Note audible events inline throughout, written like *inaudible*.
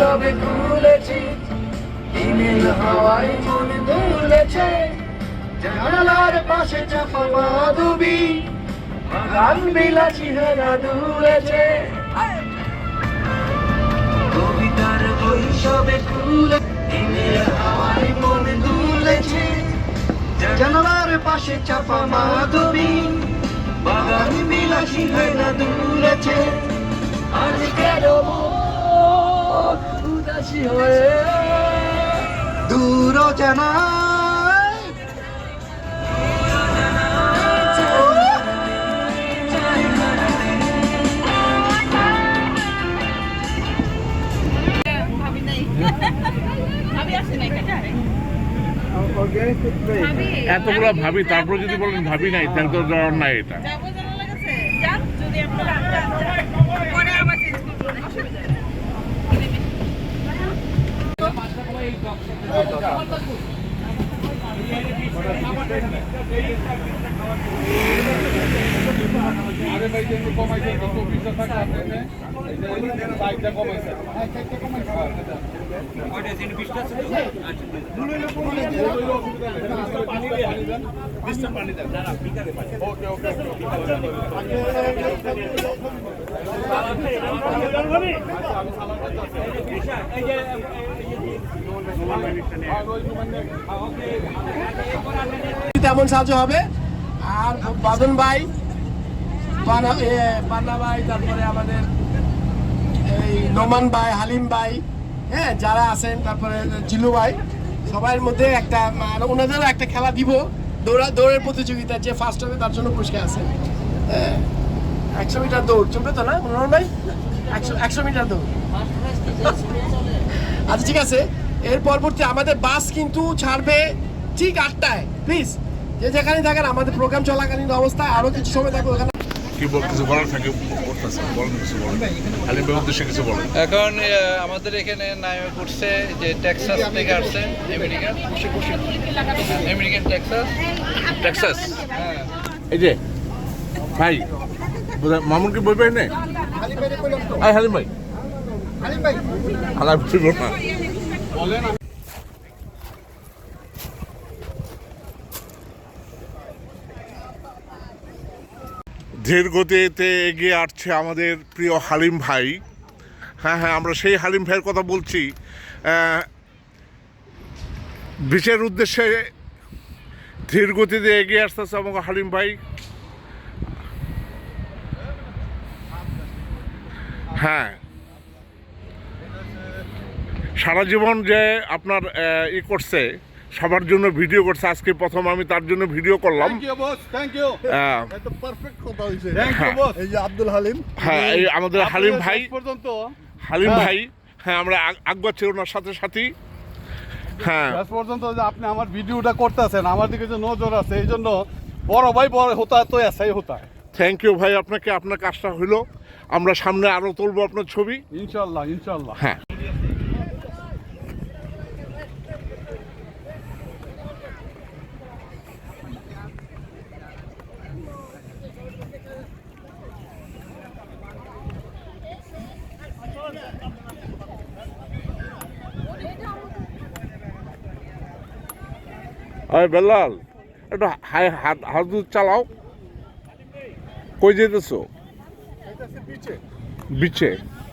সবে ইমেল হাওয়ায় জানালার পাশে চাপা মাধবী। গান বিলাসী হেরা দুলেছে। কবিতার বই সবে খুলে ইমেল হাওয়ায় দুলেছে। জানালার পাশে চাপা মাধবী। বাগান বিলাসী হেরা দুলেছে। আজ কেন দূর ভাবি নাই ভাবি আসে নাই কেন ভাবি এতগুলো ভাবি, তারপর যদি বলেন ভাবি নাই, তাহলে তো নাই এটা। আরে ভাই যেগুলো কমাইছে চব্বিশটা থাকে আপনি বাইকটা কমাইছে ওকে ওকে আমি সালাম করতে তেমন সাহায্য হবে। আর বাদন ভাই পান্না ভাই, তারপরে আমাদের এই নোমান ভাই, হালিম ভাই হ্যাঁ যারা আছেন, তারপরে জিলু ভাই সবার মধ্যে একটা আর ওনাদেরও একটা খেলা দিব। দৌড়া দৌড়ের প্রতিযোগিতা যে ফার্স্ট হবে, তার জন্য পুরস্কার আছে। হ্যাঁ একশো মিটার দৌড়। চলবে তো না নোমান ভাই? একশো একশো মিটার দৌড়। আচ্ছা ঠিক আছে। এর পরবর্তী আমাদের বাস কিন্তু ছাড়বে ঠিক আটটায়। প্লিজ যে যেখানে থাকেন আমাদের প্রোগ্রাম চলাকালীন অবস্থায় আরও কিছু সময় থাকবে ওখানে। ভাই এখন আমাদের এখানে নামে করছে যে টেক্সাস থেকে আসছে আমেরিকান আমেরিকান টেক্সাস টেক্সাস হ্যাঁ। এই যে ভাই মামুন কি বই পাই না আই হালিম ভাই। হালাই বলব না। ধীর গতিতে এগিয়ে আসছে আমাদের প্রিয় হালিম ভাই। হ্যাঁ হ্যাঁ আমরা সেই হালিম ভাইয়ের কথা বলছি। বিশের উদ্দেশ্যে ধীর গতিতে এগিয়ে আসতেছে আমাকে হালিম ভাই। হ্যাঁ সারা জীবন যে আপনার ই করছে সবার জন্য ভিডিও করছে আজকে প্রথম আমি তার জন্য ভিডিও করলাম। Thank you thank you ah, এটা পারফেক্ট কথা হইছে। থ্যাংক ইউ, এই যে আব্দুল হালিম। হ্যাঁ এই আমাদের হালিম ভাই। পর্যন্ত। হালিম হ্যাঁ। ভাই হ্যাঁ আমরা আগ- আগাচ্ছি ওনার সাথে সাথেই হ্যাঁ। পর্যন্ত যে আপনি আমার ভিডিওটা করতেছেন আমার দিকে যে নজর আছে এই জন্য বড় ভাই বড় হতা তো এসাই হতা। থ্যাংক ইউ ভাই আপনাকে আপনার কাজটা হইল। আমরা সামনে আরও তুলবো আপনার ছবি। ইনশাল্লাহ ইনশাল্লাহ। হ্যাঁ। আরে বেলাল একটু হাই হাত হাত দুধ চালাও। কই যেতেছো? বিচে।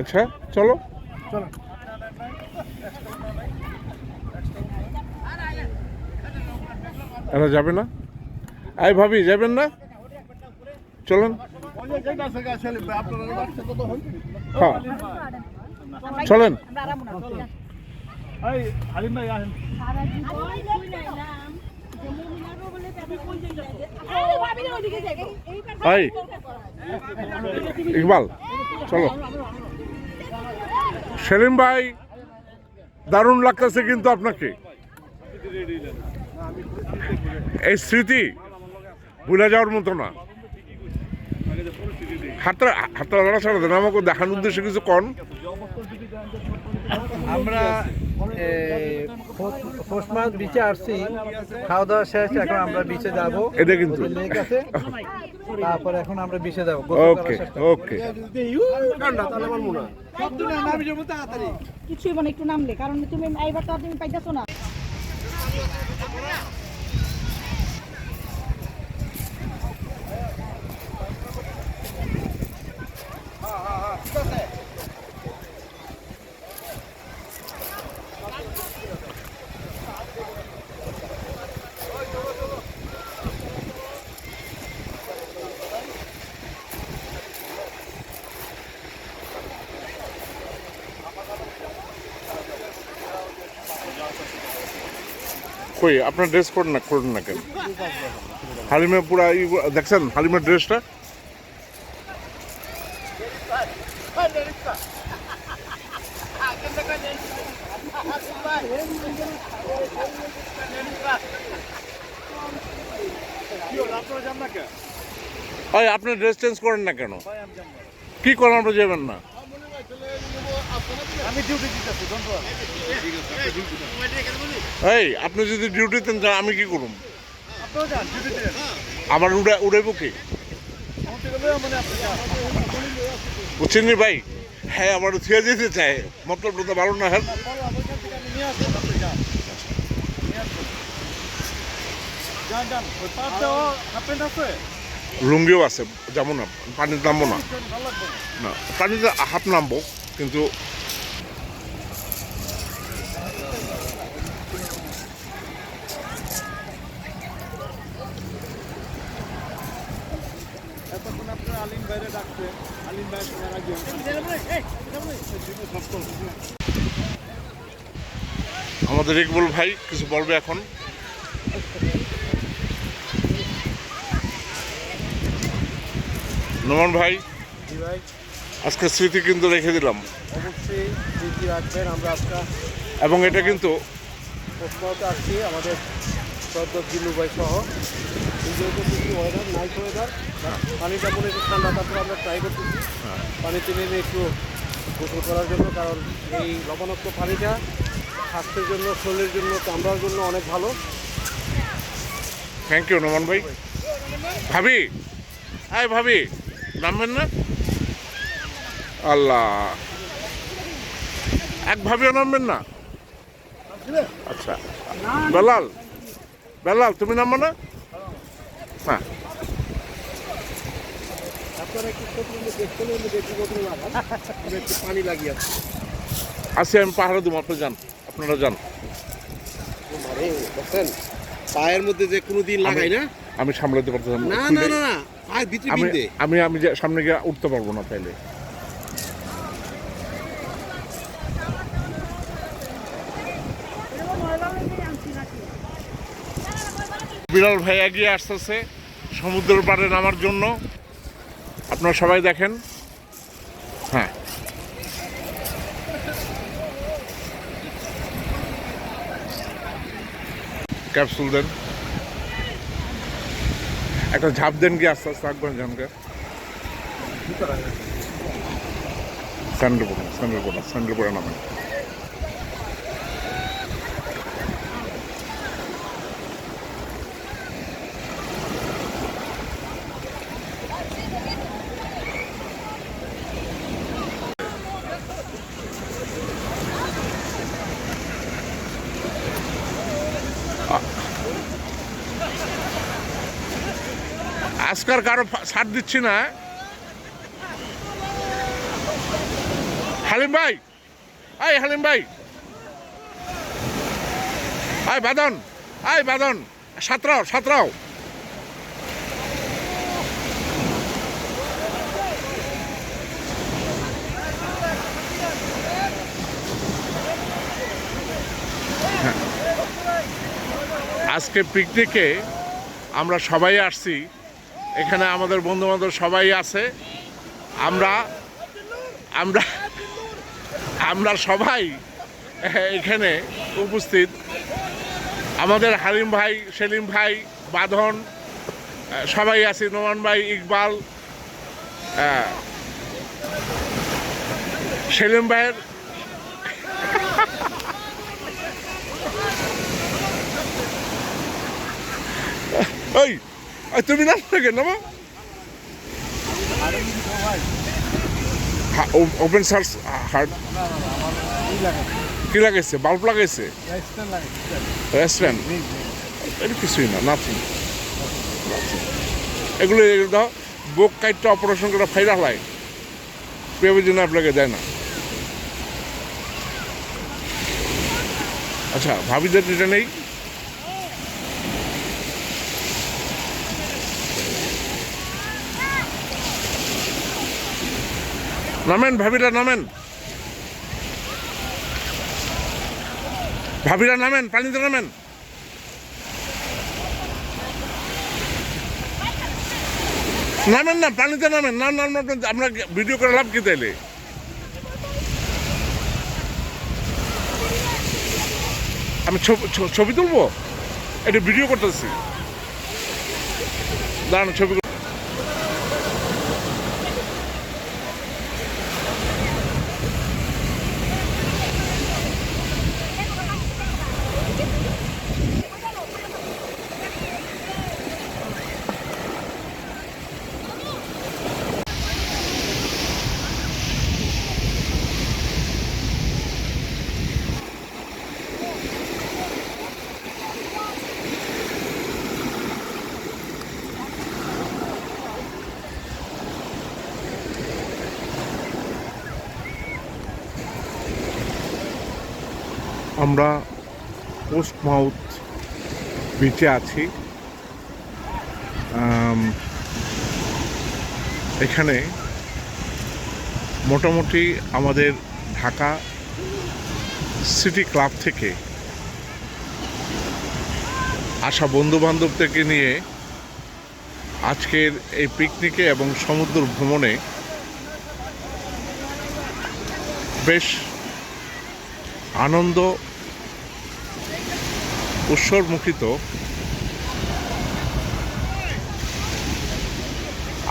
আচ্ছা চলো। এরা যাবে না? আই ভাবি যাবেন না? চলেন। হ্যাঁ। চলেন। হালিম ভাই আসেন। ইকবাল, চলো। সেলিম ভাই, দারুণ লাগতেছে কিন্তু আপনাকে। এই স্মৃতি ভুলে যাওয়ার মতো না। হাতটা হাতটা দেখানোর উদ্দেশ্যে কিছু কন। আমরা পোস্টমাস বিচে আসছি। খাওয়া দাওয়া শেষ এখন আমরা বিচে যাব। এটা কিন্তু। লেক আছে। তারপরে এখন আমরা বিচে যাব। ওকে ওকে। কিছু মানে একটু নামলে কারণ তুমি এইবার তো তুমি পাইতেছো না। কই, আপনার ড্রেস করেন না করেন না কেন? হালিমে পুরা ই দেখছেন হালিমের ড্রেসটা ওই আপনি ড্রেস চেঞ্জ করেন না কেন? কি করেন আপনি যাবেন না? এই আপনি যদি ডিউটিতে যান আমি কি করুম? আমার উড়ে উড়াইব কি? বুঝছেন নি ভাই হ্যাঁ আমার থিয়ে যেতে চায়। মতলবটা তো ভালো না হ্যাঁ? লুঙ্গিও আছে যাব না পানির নামবো না। না পানিতে হাফ নামবো। কিন্তু আমাদের ইকবুল ভাই কিছু বলবে এখন? নোমান ভাই। আজকে স্মৃতি কিন্তু রেখে দিলাম। অবশ্যই স্মৃতি রাখবেন আমরা আজকে এবং এটা কিন্তু আসছি আমাদের চোদ্দ জিলুবাই সহ। যেহেতু খুবই ওয়েদার নাইট ওয়েদার পানিটা মনে একটু ঠান্ডা তারপর আমরা ট্রাই করতেছি। পানিতে নেমে একটু গোসল করার জন্য কারণ এই লবণাক্ত পানিটা স্বাস্থ্যের জন্য শরীরের জন্য চামড়ার জন্য অনেক ভালো। থ্যাংক ইউ নোমান ভাই। ভাবি আয় ভাবি নামবেন না? আল্লাহ। এক ভাবিও নামবেন না? আচ্ছা। বেলাল বেলাল তুমি নামবো না? হ্যাঁ। আসি আমি পাহাড়ে দেবো আপনি যান। আপনারা যান। পায়ের মধ্যে যে কোনো দিন লাগাই না? আমি সামলাতে পারতেছিলাম না। না না আমি আমি সামনে গিয়ে উঠতে পারব না তাইলে। বিরল ভাই এগিয়ে আসতেছে সমুদ্রের পাড়ে নামার জন্য। আপনারা সবাই দেখেন। হ্যাঁ। ক্যাপসুল দেন। একটা ঝাঁপ দেন কি আস্তে আস্তে আঁকবেন জানকে। স্যান্ডেল পড়া স্যান্ডেল পড়া স্যান্ডেল পরে নামেন। আজকাল কারও ছাড় দিচ্ছি না হালিম ভাই আই হালিম ভাই। আই বাদন আই বাদন, সাতরাও সাতরাও। হ্যাঁ। আজকে পিকনিকে আমরা সবাই আসছি। এখানে আমাদের বন্ধু বান্ধব সবাই আছে। আমরা আমরা আমরা সবাই এখানে উপস্থিত। আমাদের হালিম ভাই সেলিম ভাই বাঁধন সবাই আছে নোমান ভাই ইকবাল সেলিম ভাইয়ের *laughs* ওই, তুমি নাম কেন নামো ওপেন সার্চ হার্ট কি লাগাইছে বাল্ব লাগাইছে রেস্টুরেন্ট কিছুই না নাথিং এগুলো দাও বুক কাইটটা অপারেশন করে ফাইরা হয় পেঁপে জন্য আপনাকে দেয় না আচ্ছা ভাবি ভাবিদের এটা নেই নামেন ভাবিরা নামেন। ভাবিরা নামেন পানিতে নামেন। নামেন না পানিতে নামেন। না না না, আমরা ভিডিও করে লাভ কি তাইলে? আমি ছবি তুলবো? এটা ভিডিও করতেছি। দাঁড়ান ছবি আমরা পোস্ট মাউথ বিচে আছি এখানে মোটামুটি আমাদের ঢাকা সিটি ক্লাব থেকে আসা বন্ধু বান্ধব থেকে নিয়ে আজকের এই পিকনিকে এবং সমুদ্র ভ্রমণে বেশ আনন্দ উৎসর্মুখিত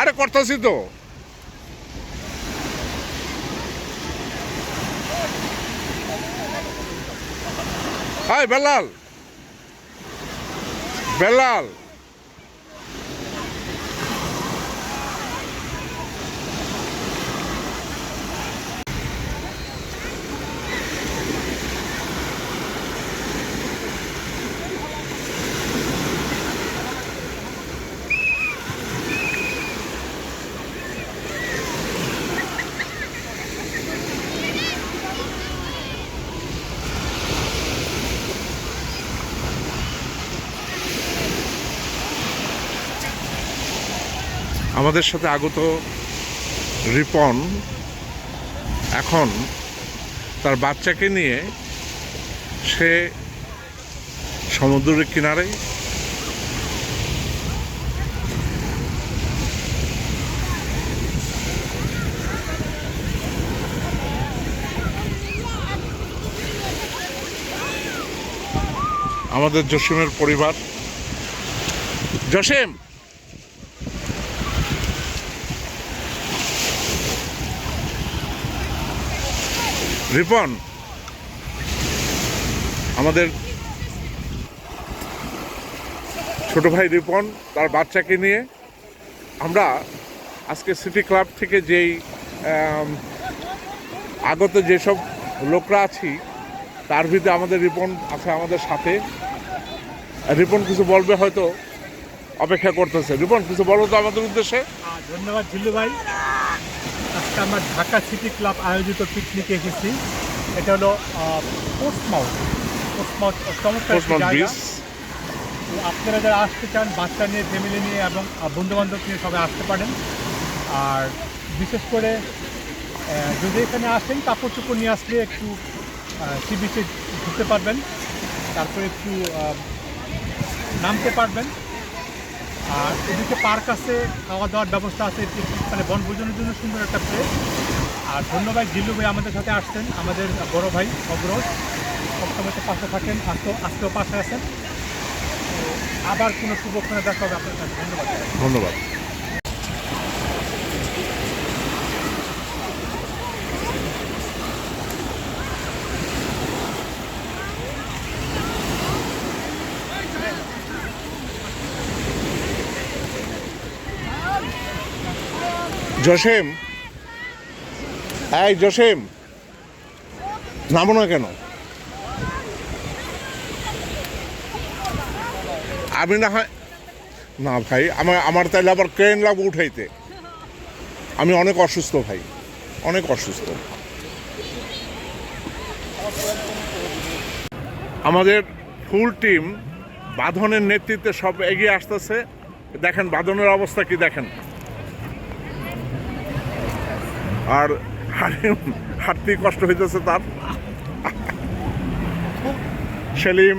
আরে করতেছি তো। হাই বেলাল। বেলাল। আমাদের সাথে আগত রিপন এখন তার বাচ্চাকে নিয়ে সে সমুদ্রের কিনারে আমাদের জসিমের পরিবার। জসিম! রিপন, আমাদের ছোট ভাই রিপন, তার বাচ্চাকে নিয়ে আমরা আজকে সিটি ক্লাব থেকে যেই আগত যেসব লোকরা আছি, তার ভিতরে আমাদের রিপন আছে আমাদের সাথে। রিপন, কিছু বলবে হয়তো? অপেক্ষা করতেছে। রিপন, কিছু বলো তো আমাদের উদ্দেশ্যে। ধন্যবাদ জিল্লু ভাই। আজকে আমরা ঢাকা সিটি ক্লাব আয়োজিত পিকনিকে এসেছি। এটা হলো পোস্টমাউথ পোস্টমাউথ চমৎকার ওসমান জায়গা। আপনারা যারা আসতে চান বাচ্চা নিয়ে ফ্যামিলি নিয়ে এবং বন্ধু বান্ধব নিয়ে সবাই আসতে পারেন। আর বিশেষ করে যদি এখানে আসেন কাপড় চোপড় নিয়ে আসলে একটু সি বিচে ঘুরতে পারবেন। তারপরে একটু নামতে পারবেন। আর এদিকে পার্ক আছে খাওয়া দাওয়ার ব্যবস্থা আছে মানে বনভোজনের জন্য সুন্দর একটা প্লেস আর ধন্যবাদ জিল্লু ভাই আমাদের সাথে আসছেন, আমাদের বড় ভাই অগ্রজ সবসময় পাশে থাকেন, আজকেও আজকেও পাশে আছেন। আবার কোনো শুভক্ষণে দেখা হবে আপনার কাছে ধন্যবাদ। ধন্যবাদ। জসেম। এই জসেম, নামো না কেন? আমি না হয় না ভাই, আমার আমার তাইলে আবার ক্রেন লাগবে উঠাইতে। আমি অনেক অসুস্থ ভাই, অনেক অসুস্থ। আমাদের ফুল টিম বাঁধনের নেতৃত্বে সব এগিয়ে আসতেছে। দেখেন বাঁধনের অবস্থা কি দেখেন? আর হাঁটতেই কষ্ট হইতেছে তার। সেলিম